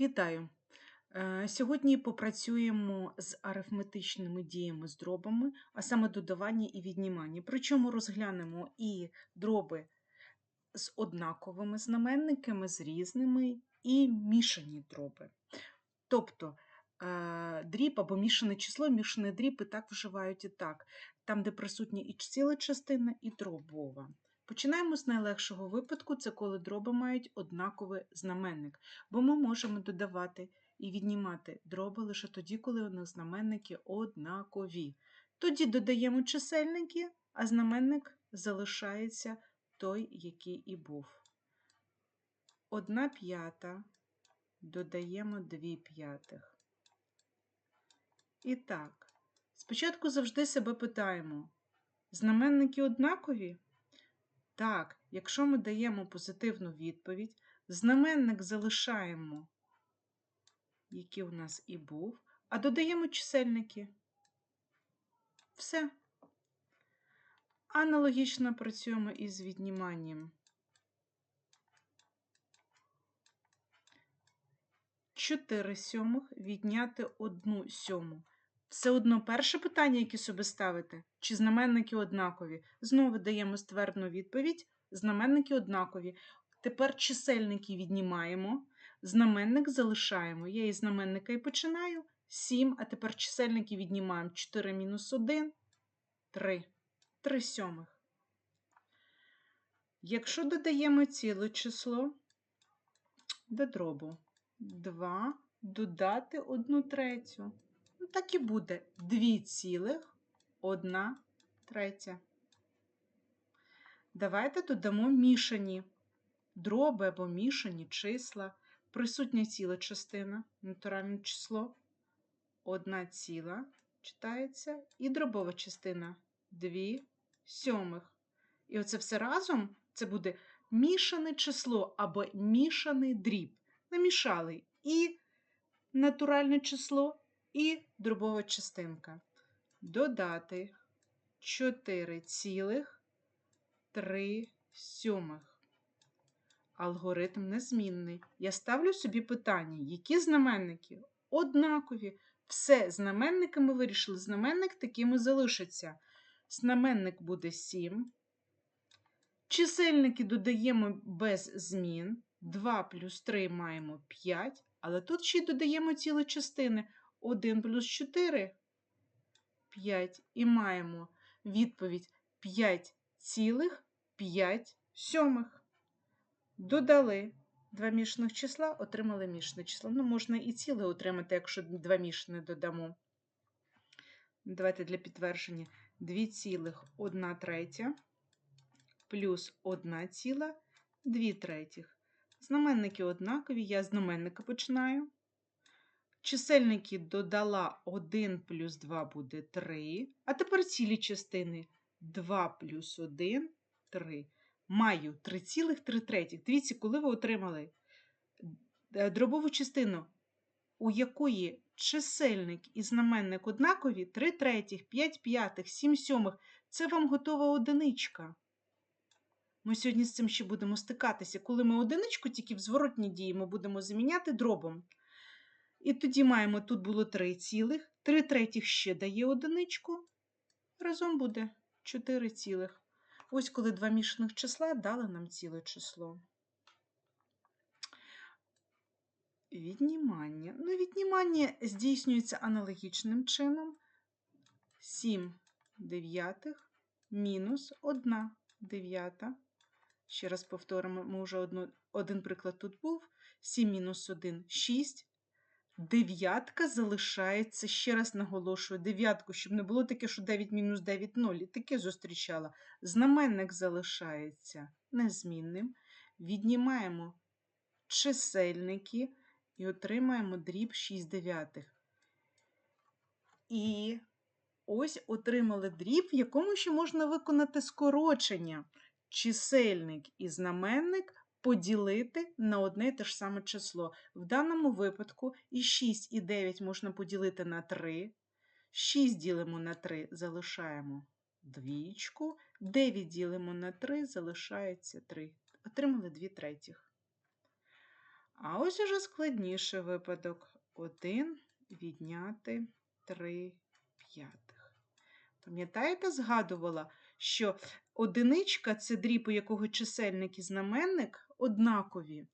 Вітаю! Е, Сьогодні попрацюємо з арифметичними діями з дробами, а саме додавання і віднімання. Причому розглянемо і дроби з однаковими знаменниками, з різними, і мішані дроби. Тобто е, дріб або мішане число, мішаний дріб і так вживають і так, там, де присутня і ціла частина, і дробова. Починаємо з найлегшого випадку, це коли дроби мають однаковий знаменник, бо ми можемо додавати і віднімати дроби лише тоді, коли у них знаменники однакові. Тоді додаємо чисельники, а знаменник залишається той, який і був. Одна п'ята додаємо дві п'ятих. І так, спочатку завжди себе питаємо: знаменники однакові? Так, якщо ми даємо позитивну відповідь, знаменник залишаємо, який у нас і був, а додаємо чисельники. Все. Аналогічно працюємо із відніманням. 4 сьомих відняти 1 сьому. Все одно перше питання, яке собі ставите, чи знаменники однакові. Знову даємо ствердну відповідь: знаменники однакові. Тепер чисельники віднімаємо, знаменник залишаємо. Я із знаменника і починаю 7, а тепер чисельники віднімаємо 4 мінус 1, 3. 3 сьомих. Якщо додаємо ціле число до дробу 2 додати 1 третю. Ну, так і буде 2 цілих 1 третя. Давайте додамо мішані дроби або мішані числа. Присутня ціла частина, натуральне число 1 ціла читається, і дробова частина 2 сьомих. І оце все разом це буде мішане число або мішаний дріб. Намішали і натуральне число, і дробова частинка. Додати 4 цілих 3 сьомих. Алгоритм незмінний. Я ставлю собі питання, які знаменники однакові. Все, знаменники ми вирішили, знаменник таким і залишиться. Знаменник буде 7. Чисельники додаємо без змін. 2 плюс 3 маємо 5, але тут ще й додаємо цілі частини. 1 плюс 4 5. І маємо відповідь 5 цілих 5 сьомих. Додали два мішаних числа, отримали мішане число. Ну, можна і ціле отримати, якщо два мішане додамо. Давайте для підтвердження 2 цілих 1 третя плюс 1 ціла 2 третіх. Знаменники однакові, я знаменника починаю. Чисельники додала 1 плюс 2 буде 3. А тепер цілі частини 2 плюс 1 3. Маю 3,3 третіх. Дивіться, коли ви отримали е, дробову частину, у якої чисельник і знаменник однакові, 3 третіх, 5 п'ятих, 7 сьомих це вам готова одиничка. Ми сьогодні з цим ще будемо стикатися. Коли ми одиничку тільки в зворотній дії ми будемо заміняти дробом. І тоді маємо, тут було 3 цілих, 3 третіх ще дає одиничку. Разом буде 4 цілих. Ось коли два мішаних числа дали нам ціле число. Віднімання. Ну, віднімання здійснюється аналогічним чином. 7 дев'ятих мінус 1 дев'ята. Ще раз повторимо, ми вже одну, один приклад тут був. 7 мінус 1 6. Дев'ятка залишається, ще раз наголошую, дев'ятку, щоб не було таке, що 9 мінус 9 0. І таке зустрічала. Знаменник залишається незмінним. Віднімаємо чисельники і отримаємо дріб 6 дев'ятих. І ось отримали дріб, в якому ще можна виконати скорочення. Чисельник і знаменник поділити на одне і те ж саме число. В даному випадку і 6 і 9 можна поділити на 3. 6 ділимо на 3, залишаємо двічку. 9 ділимо на 3, залишається 3. Отримали 2 третіх. А ось уже складніший випадок. 1 відняти 3 п'ятих. Пам'ятаєте, згадувала, що одиничка це дріб, у якого чисельник і знаменник однакові.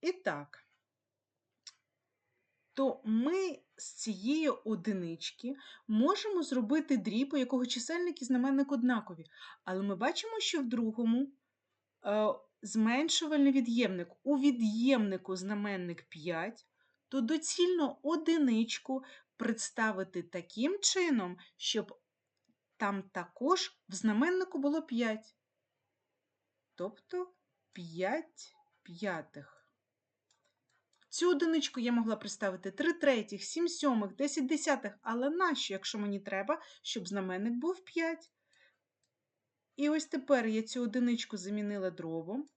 І так, то ми з цієї одинички можемо зробити дріб, у якого чисельник і знаменник однакові. Але ми бачимо, що в другому е, зменшувальний від'ємник. У від'ємнику знаменник 5, то доцільно одиничку представити таким чином, щоб там також в знаменнику було 5. Тобто 5 п'ятих. Цю одиничку я могла представити 3 третіх, 7 сьомих, 10 десятих, але нащо, якщо мені треба, щоб знаменник був 5? І ось тепер я цю одиничку замінила дробом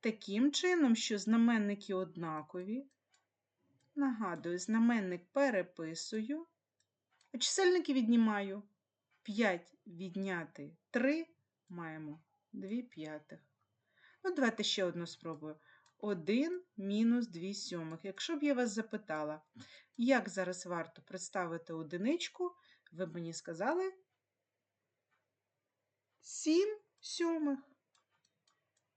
таким чином, що знаменники однакові. Нагадую, знаменник переписую, а чисельники віднімаю. 5 відняти 3 маємо 2 п'ятих. Ну, давайте ще одну спробую. 1 мінус 2 сьомих. Якщо б я вас запитала, як зараз варто представити одиничку, ви б мені сказали 7 сьомих.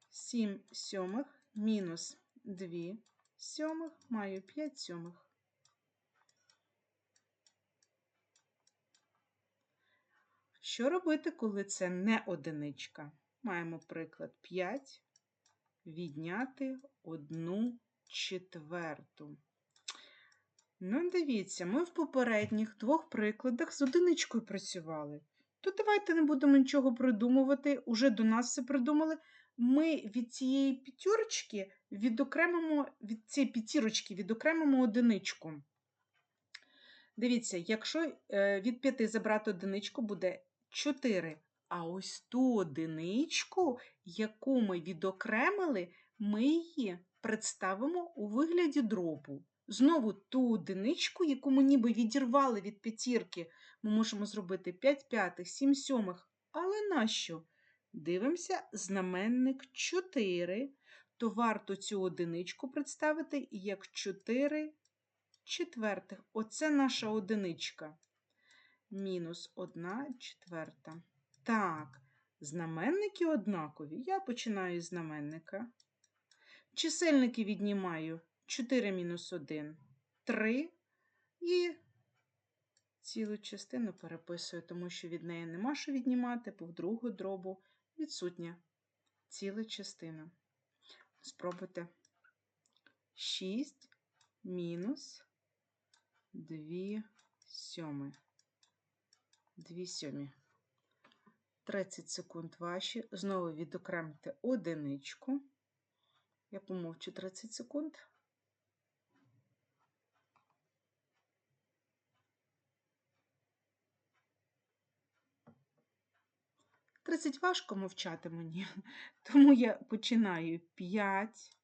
7 сьомих мінус 2 сьомих маю 5 сьомих. Що робити, коли це не одиничка? Маємо приклад 5 відняти 1 четверту. Ну, дивіться, ми в попередніх двох прикладах з одиничкою працювали. То давайте не будемо нічого придумувати, уже до нас все придумали. Ми від цієї п'ятірочки відокремимо, від цієї п'ятірочки відокремимо одиничку. Дивіться, якщо е, від 5 забрати одиничку, буде 4. А ось ту одиничку, яку ми відокремили, ми її представимо у вигляді дробу. Знову ту одиничку, яку ми ніби відірвали від п'ятірки, ми можемо зробити 5 п'ятих, 7 сьомих. Але нащо? Дивимося, знаменник 4, то варто цю одиничку представити як 4 четвертих. Оце наша одиничка. Мінус 1 четверта. Так, знаменники однакові. Я починаю з знаменника. Чисельники віднімаю 4 мінус 1 3. І цілу частину переписую, тому що від неї нема що віднімати, бо в другу дробу відсутня ціла частина. Спробуйте 6 мінус 2 сьоми. 2 сьомі. 30 секунд ваші. Знову відокремте одиничку. Я помовчу 30 секунд. Тридцять важко мовчати мені, тому я починаю 5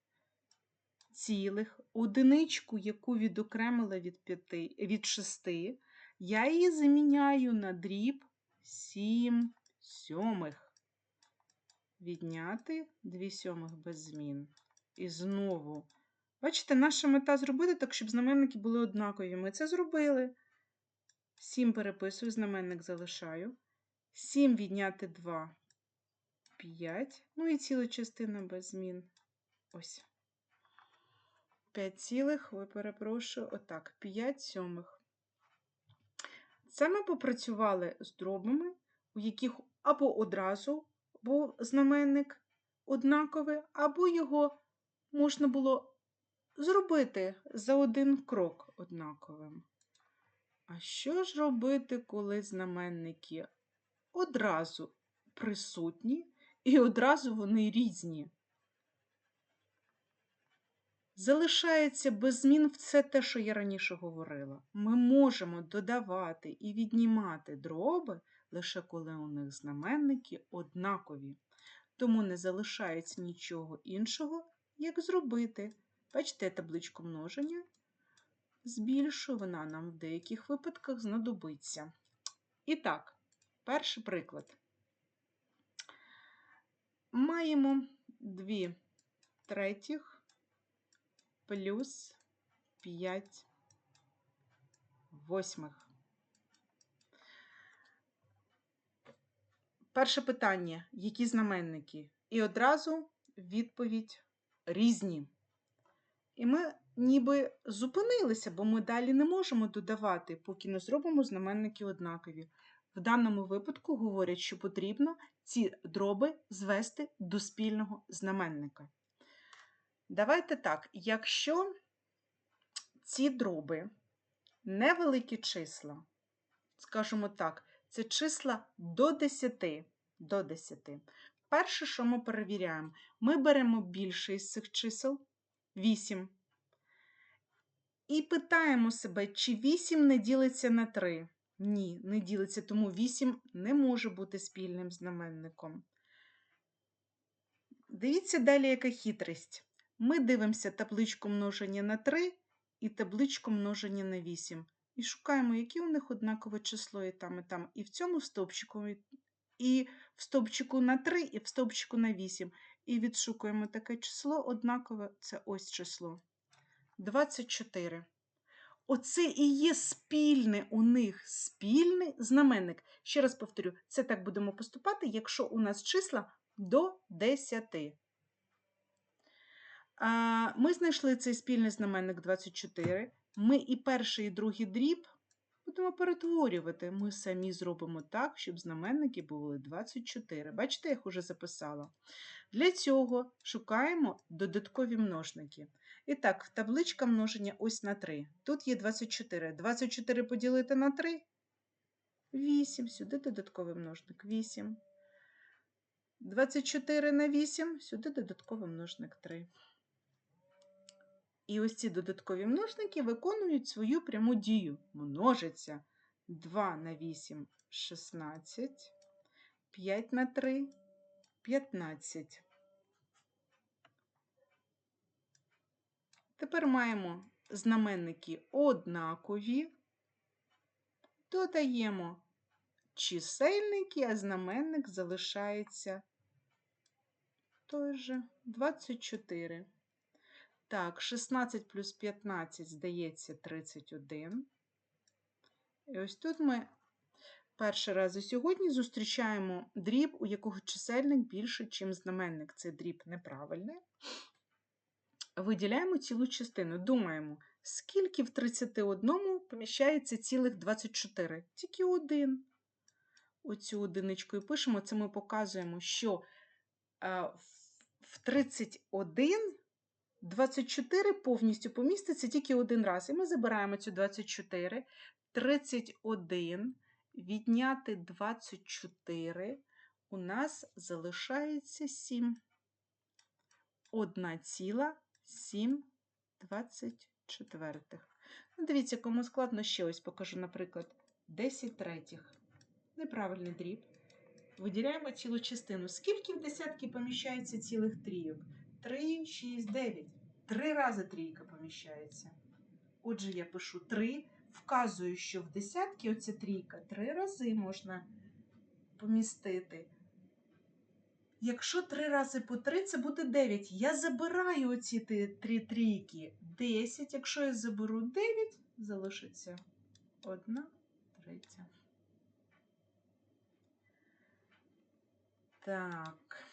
цілих, одиничку, яку відокремила від 5, від 6, я її заміняю на дріб 7 сьомих. Відняти 2 сьомих без змін. І знову. Бачите, наша мета зробити так, щоб знаменники були однакові. Ми це зробили. 7 переписую, знаменник залишаю. 7 відняти 2 5. Ну і ціла частина без змін. Ось. 5 цілих, ви перепрошую, отак, 5 сьомих. Це ми попрацювали з дробами, у яких або одразу був знаменник однаковий, або його можна було зробити за один крок однаковим. А що ж робити, коли знаменники одразу присутні і одразу вони різні? Залишається без змін все те, що я раніше говорила. Ми можемо додавати і віднімати дроби лише коли у них знаменники однакові. Тому не залишається нічого іншого, як зробити. Бачите, табличку множення збільшу, вона нам в деяких випадках знадобиться. І так, перший приклад. Маємо 2 третіх плюс 5 восьмих. Перше питання: які знаменники? І одразу відповідь різні. І ми ніби зупинилися, бо ми далі не можемо додавати, поки не зробимо знаменники однакові. В даному випадку говорять, що потрібно ці дроби звести до спільного знаменника. Давайте так, якщо ці дроби невеликі числа, скажімо так, це числа до 10. До 10. Перше, що ми перевіряємо, ми беремо більше із цих чисел 8. І питаємо себе, чи 8 не ділиться на 3. Ні, не ділиться, тому 8 не може бути спільним знаменником. Дивіться далі, яка хитрість. Ми дивимося табличку множення на 3 і табличку множення на 8. І шукаємо, яке у них однакове число і там, і там. І в цьому стовпчику, і в стовпчику на 3, і в стовпчику на 8. І відшукуємо таке число однакове це ось число. 24. Оце і є спільне у них спільний знаменник. Ще раз повторю, це так будемо поступати, якщо у нас числа до 10. Ми знайшли цей спільний знаменник 24. Ми і перший, і другий дріб будемо перетворювати. Ми самі зробимо так, щоб знаменники були 24. Бачите, я їх уже записала. Для цього шукаємо додаткові множники. І так, табличка множення ось на 3. Тут є 24. 24 поділити на 3 8. Сюди додатковий множник 8. 24 на 8, сюди додатковий множник 3. І ось ці додаткові множники виконують свою пряму дію. Множиться 2 на 8 16, 5 на 3 15. Тепер маємо знаменники однакові, додаємо чисельники, а знаменник залишається той же 24. Так, 16 плюс 15 здається 31. І ось тут ми перший раз сьогодні зустрічаємо дріб, у якого чисельник більше, ніж знаменник. Це дріб неправильний. Виділяємо цілу частину. Думаємо, скільки в 31 поміщається цілих 24? Тільки один. Оцю одиничку і пишемо, це ми показуємо, що в 31 24 повністю поміститься тільки один раз. І ми забираємо цю 24. 31 відняти 24. У нас залишається 7. 1,7 24. Ну, Дивіться, кому складно ще ось покажу, наприклад, 10 третіх. Неправильний дріб. Виділяємо цілу частину. Скільки в десятки поміщається цілих трійок? 3, 6, 9. Три рази трійка поміщається. Отже, я пишу 3, вказую, що в десятки оця трійка три рази можна помістити. Якщо 3 рази по 3, це буде 9. Я забираю оці три трійки 10. Якщо я заберу 9, залишиться 1 третя. Так.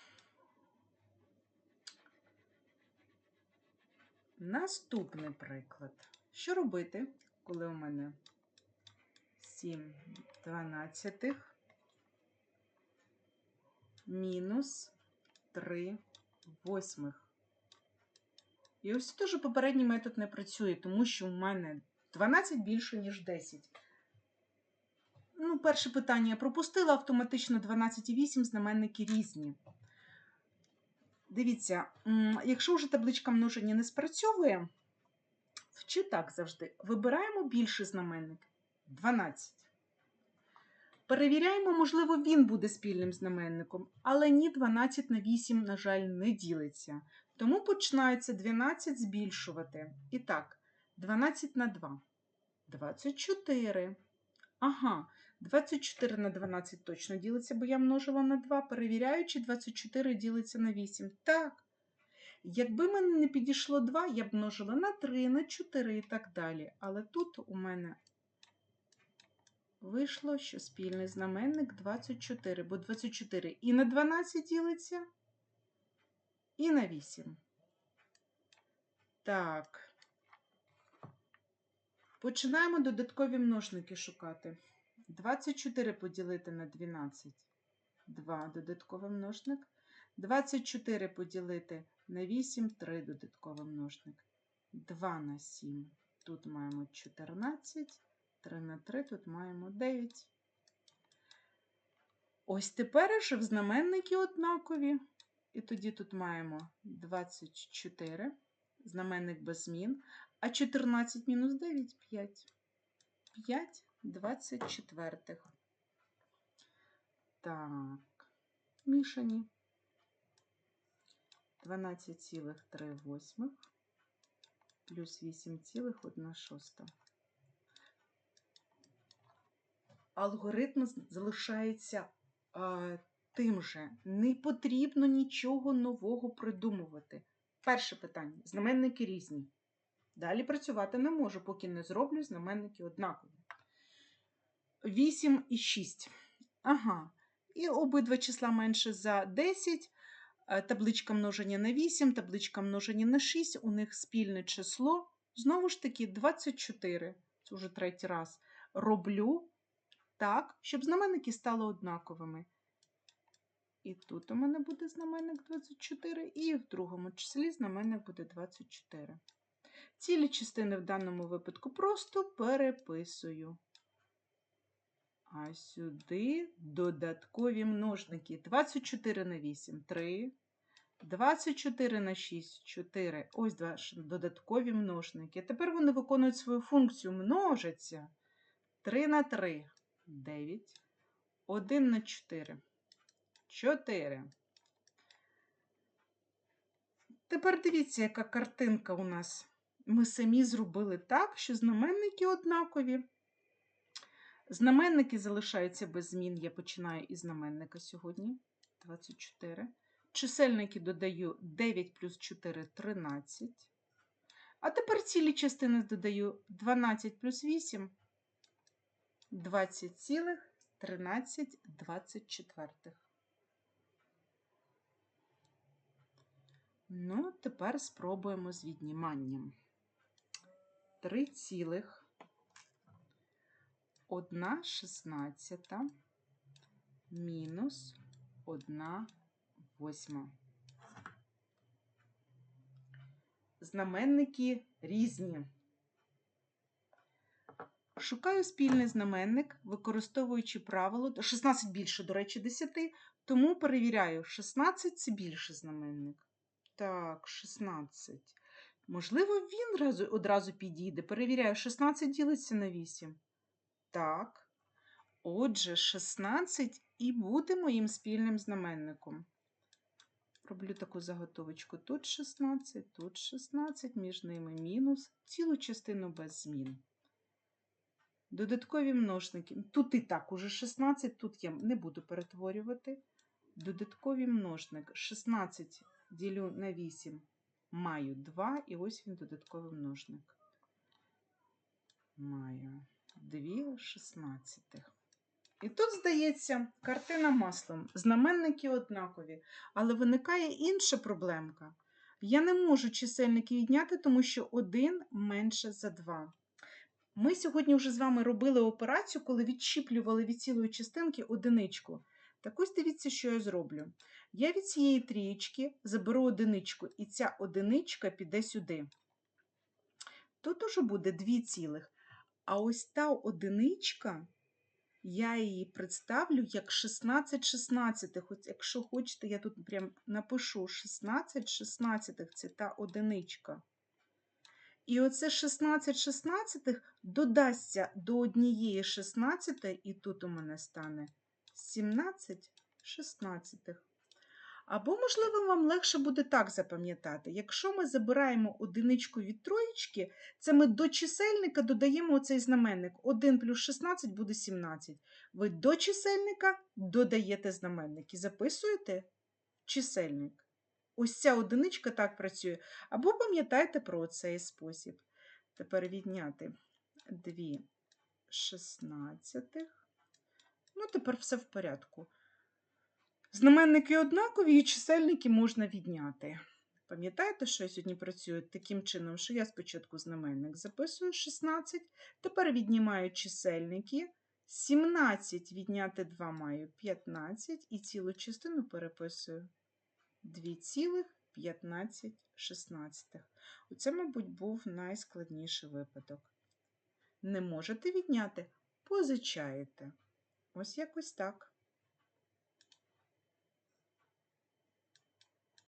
Наступний приклад. Що робити, коли у мене 7 дванадцятих мінус 3 восьмих? І ось теж попередній метод не працює, тому що у мене 12 більше, ніж 10. Ну, перше питання я пропустила автоматично 12,8 знаменники різні. Дивіться, якщо вже табличка множення не спрацьовує, чи так завжди, вибираємо більший знаменник 12. Перевіряємо, можливо, він буде спільним знаменником, але ні 12 на 8, на жаль, не ділиться. Тому починається 12 збільшувати. І так, 12 на 2. 24. Ага, 24 на 12 точно ділиться, бо я множила на 2, перевіряючи, 24 ділиться на 8. Так. Якби мене не підійшло 2, я б множила на 3, на 4 і так далі. Але тут у мене вийшло, що спільний знаменник 24, бо 24 і на 12 ділиться, і на 8. Так. Починаємо додаткові множники шукати. 24 поділити на 12. 2 додатковий множник. 24 поділити на 8, 3 додатковий множник. 2 на 7. Тут маємо 14. 3 на 3, тут маємо 9. Ось тепер вже в знаменники однакові. І тоді тут маємо 24. Знаменник без змін. А 14 мінус 9 – 5. 5 24. Так, мішані. 12,3 плюс 8,1 шоста. Алгоритм залишається а, тим же. Не потрібно нічого нового придумувати. Перше питання. Знаменники різні. Далі працювати не можу, поки не зроблю знаменники однакові. 8 і 6. Ага. І обидва числа менше за 10. Е, Табличка множення на 8, табличка множення на 6. У них спільне число. Знову ж таки, 24. Це вже третій раз. Роблю так, щоб знаменники стали однаковими. І тут у мене буде знаменник 24, і в другому числі знаменник буде 24. Цілі частини в даному випадку просто переписую. А сюди додаткові множники. 24 на 8 3. 24 на 6 4. Ось два додаткові множники. Тепер вони виконують свою функцію множаться. 3 на 3 9. 1 на 4 4. Тепер дивіться, яка картинка у нас. Ми самі зробили так, що знаменники однакові. Знаменники залишаються без змін. Я починаю із знаменника сьогодні. 24. Чисельники додаю 9 плюс 4 13. А тепер цілі частини додаю 12 плюс 8 20,13 24. Ну, тепер спробуємо з відніманням. 3 цілих 1 шістнадцята мінус 1 восьма. Знаменники різні. Шукаю спільний знаменник, використовуючи правило 16 більше, до речі, 10, тому перевіряю, 16 це більший знаменник. Так, 16. Можливо, він одразу підійде. Перевіряю, 16 ділиться на 8. Так. Отже, 16 і буде моїм спільним знаменником. Роблю таку заготовочку. Тут 16, тут 16, між ними мінус, цілу частину без змін. Додаткові множники. Тут і так уже 16, тут я не буду перетворювати. Додаткові множник. 16 ділю на 8, маю 2, і ось він додатковий множник. Маю 2 шістнадцятих. І тут, здається, картина маслом. Знаменники однакові, але виникає інша проблемка. Я не можу чисельники відняти, тому що 1 менше за 2. Ми сьогодні вже з вами робили операцію, коли відщіплювали від цілої частинки одиничку. Так ось дивіться, що я зроблю. Я від цієї трієчки заберу одиничку, і ця одиничка піде сюди. Тут уже буде 2 цілих. А ось та одиничка, я її представлю як 16 шістнадцятих. От якщо хочете, я тут прям напишу 16 шістнадцятих, це та одиничка. І оце 16 шістнадцятих додасться до однієї 16, і тут у мене стане 17 шістнадцятих. Або, можливо, вам легше буде так запам'ятати. Якщо ми забираємо одиничку від троєчки, це ми до чисельника додаємо оцей знаменник. 1 плюс 16 буде 17. Ви до чисельника додаєте знаменник і записуєте чисельник. ось ця одиничка так працює. Або пам'ятайте про цей спосіб. Тепер відняти 2 шістнадцятих. Ну, тепер все в порядку. Знаменники однакові і чисельники можна відняти. Пам'ятаєте, що я сьогодні працюю таким чином, що я спочатку знаменник записую 16, тепер віднімаю чисельники. 17 відняти 2 маю 15 і цілу частину переписую 2,15. Оце, мабуть, був найскладніший випадок. Не можете відняти? Позичаєте. Ось якось так.